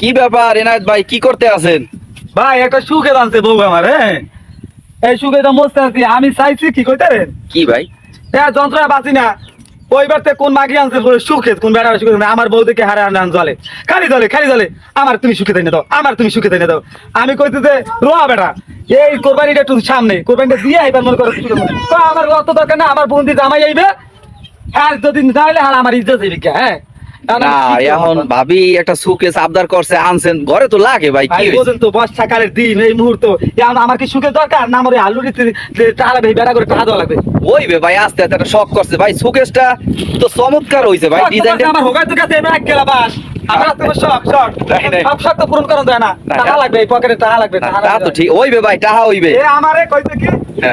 কি ব্যাপার এনায়েত ভাই কি করতে আছেন? ভাই একটা সুখে আনছে বউ আমার হ্যাঁ? এই সুখে তো মস্ত আছি আমি চাইছি কি কইতে রে? কি ভাই? হ্যাঁ যন্ত্রণা বাঁচি না। কোন মাগি আনছে বলে সুখে কোন বেড়া সুখে আমার বউ দেখে হারে আনান জলে। খালি জলে খালি জলে। আমার তুমি সুখে তাই না দাও আমার তুমি সুখে তাই না দাও। আমি কইতে যে রোয়া বেটা এই কোরবানিটা একটু সামনে কোরবানিটা দিয়ে আইবার মনে করো আমার দরকার না আমার বন্দি জামাই আইবে হ্যাঁ যদি তাহলে হ্যাঁ আমার ইজ্জত হইবে হ্যাঁ? না এখন ভাবি একটা সুকেস আবদার করছে আনছেন ঘরে তো লাগে ভাই কি বোঝেন তো বর্ষাকালের দিন এই মুহূর্ত। আমার কি সুখের দরকার? না আমার ওই আলু দিতে টাকা ভাই বেড়া করে টাকা দেওয়া লাগবে। ওই বে ভাই আস্তে আস্তে একটা শখ করছে। ভাই সুকেসটা তো চমৎকার হয়েছে ভাই ডিজাইনটা আমার হোগাই তো কাছে এক গেলা বাস। আমার তো শখ শখ নাই, নাই। সব শখ তো পূরণ করা যায় না। না, টাকা লাগবে এই পকেটে টাকা লাগবে তা তো ঠিক ওই ভাই টাহা হইবে এ আমারে কইছে কি।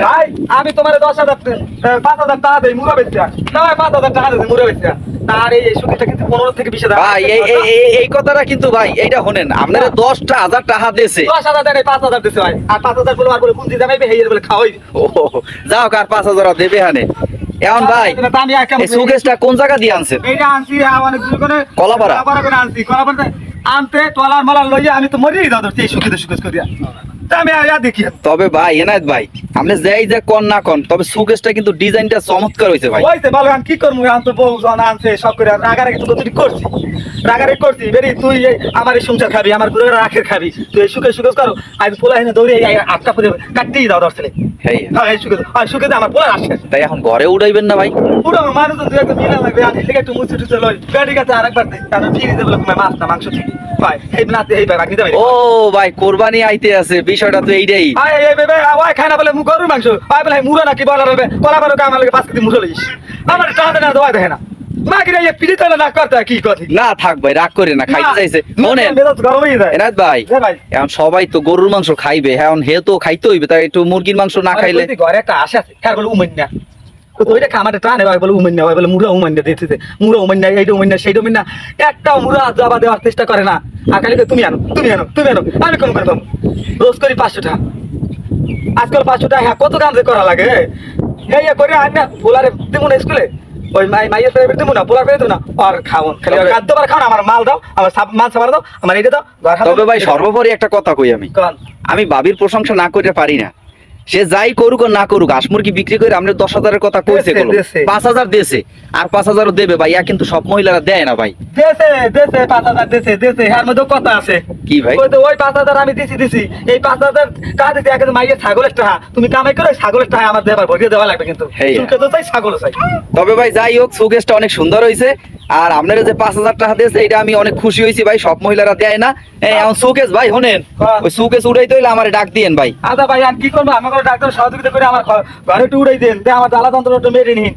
ভাই আমি তোমারে দশ হাজার আহ, পাঁচ হাজার টাকা দেই মুড়া বেচা না ভাই পাঁচ হাজার টাকা দেই মুড়া বেচা তার এই এই কিন্তু পনেরো থেকে বিশ হাজার। ভাই এই এই- এই এই কথাটা কিন্তু ভাই এইটা শোনেন আপনারা দশটা হাজার টাকা দিয়েছে। দশ হাজার দেয় পাঁচ হাজার দিছে ভাই। আর পাঁচ হাজার বলে আর বলে পুঁজি জামাইবে হেয়ের বলে খাওয়াই। ও যাও কার পাঁচ হাজার দেবে হানে। এখন ভাই আমি এই সুকেসটা কোন জায়গা দিয়ে আনছেন? এইটা আনছি হ্যাঁ, অনেক দূর করে কলাপাড়া? কলাপাড়া করে আনছি। কলাপাড়া আনতে মালার লইয়া আমি তো এই করিয়া। আমি তবে ভাই এনায়েত ভাই আপনি যেই যে কন না কন তবে সুকেসটা কিন্তু ডিজাইনটা চমৎকার হইছে ভাই। ওইতে ভালো আমি কি করব? আমি তো বউ জন আনছে সব করে রাগারাগি তো তুই করছি রাগারাগি করছি বেরি তুই আমার এই সংসার খাবি আমার ঘুরে রাখের খাবি। তুই সুখে সুখে করো আজ পোলা এনে দৌড়ে আটকা পরে কাটিয়ে দাও দশ ছেলে হ্যাঁ সুখে আর সুখে আমার পোলা আসে তাই এখন ঘরে উড়াইবেন না ভাই? পুরো মানুষ তুই একটু মিলা লাগবে আর এদিকে একটু মুছে টুছে লই। গাড়ি কাছে আরেকবার দে কারণ ফিরে দেবো মাছ না মাংস থেকে। ভাই এই নাতে এই রাখি ও ভাই কোরবানি আইতে আছে বিষয়টা তো এইটাই। আয় এই বেবে ওই খানা বলে মু গরুর মাংস। আয় বলে মুড়া নাকি বলা হবে। কলা বারো কামার লাগে পাঁচ কেজি মুড়ো লইস। আমার টাকা না দেখে না। এই না করতে কি কথা না থাক ভাই রাগ করে না খাইতে চাইছে। মনে ভাই এখন সবাই তো গরুর মাংস খাইবে এখন হে তো খাইতে হইবে তাই একটু মুরগির মাংস না খাইলে আরে বলছি, ঘরে একটা আশা আছে হ্যাঁ বলে উমান্না তো ওইটা খামারে টানে ভাই বলে উমান্না ভাই বলে মুড়া উমান্না দিতেছে মুড়া উমান্না এইটা উমান্না সেইটা উমান্না একটা জবা দেওয়ার চেষ্টা করে না। তুমি আনো তুমি আনো তুমি আনো আমি করে রোজ করি পাঁচশো টাকা আজকাল পাঁচশো টাকা হ্যাঁ কত দাম করা লাগে এই করে না দেবো না স্কুলে। ওই মাই মাইয়ের প্রাইভেট দেবো না পোলার দেবো না। আর খাও খালি খাদ্য বার খাও আমার মাল দাও আমার মাল সাবার দাও আমার এটা দাও তবে ভাই সর্বোপরি একটা কথা কই আমি। আমি বাবির প্রশংসা না করতে পারি না। সে যাই করুক আর না করুক হাঁস মুরগি বিক্রি করে আমরা দশ হাজারের কথা কইছে পাঁচ হাজার দেছে আর পাঁচ হাজারও দেবে ভাই ইয়া কিন্তু সব মহিলারা দেয় না ভাই। দেশে দেশে পাঁচ হাজার দেশে দেশে হ্যার মধ্যে কথা আছে। কি ভাই? ওই তো ওই পাঁচ হাজার আমি দিছি দিছি। এই পাঁচ হাজার কাজ ছাগলের টাকা তুমি কামাই করে ছাগলের টাকা আমার দেবার ভরিয়ে দেওয়া লাগবে কিন্তু। হেই। চুলকে তো চাই ছাগলও চাই। তবে ভাই যাই হোক সুকেশটা অনেক সুন্দর হয়েছে আর আপনারা যে পাঁচ হাজার টাকা দিয়েছে এটা আমি অনেক খুশি হয়েছি ভাই সব মহিলারা দেয় না। এই এখন সুকেশ ভাই শোনেন হ্যাঁ। ওই সুকেশ উড়াইতে হইলে আমার ডাক দিয়েন ভাই। আচ্ছা ভাই আর কি করব? আমাকে ডাক্তার সহযোগিতা করে আমার ঘরে একটু উড়াই দেন। আমার জ্বালা একটু মেরে নিন।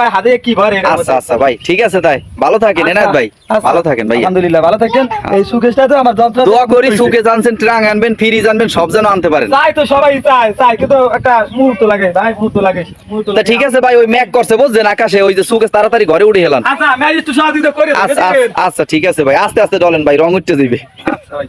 ভাই হাতে কি ভরে আচ্ছা আচ্ছা ভাই ঠিক আছে তাই। ভালো থাকেন ভাই। আচ্ছা, ভালো থাকেন ভাই আলহামদুলিল্লাহ ভালো থাকেন। এই সুকেশটা তো আমার যন্ত্র দোয়া করি সুকেশ আনছেন ট্রাং আনবেন ফ্রিজ আনবেন সব যেন আনতে পারেন। চাই তো সবাই চায় চাই কিন্তু একটা মুহূর্ত লাগে ভাই মুহূর্ত লাগে তা ঠিক আছে ভাই ওই ম্যাক করছে বুঝছেন আকাশে ওই যে সুকেশ তাড়াতাড়ি ঘরে উঠে হেলান। আচ্ছা একটু সহযোগিতা করে আচ্ছা আচ্ছা, আচ্ছা ঠিক আছে ভাই। আস্তে আস্তে চলেন ভাই রং উঠতে দিবে। আচ্ছা ভাই।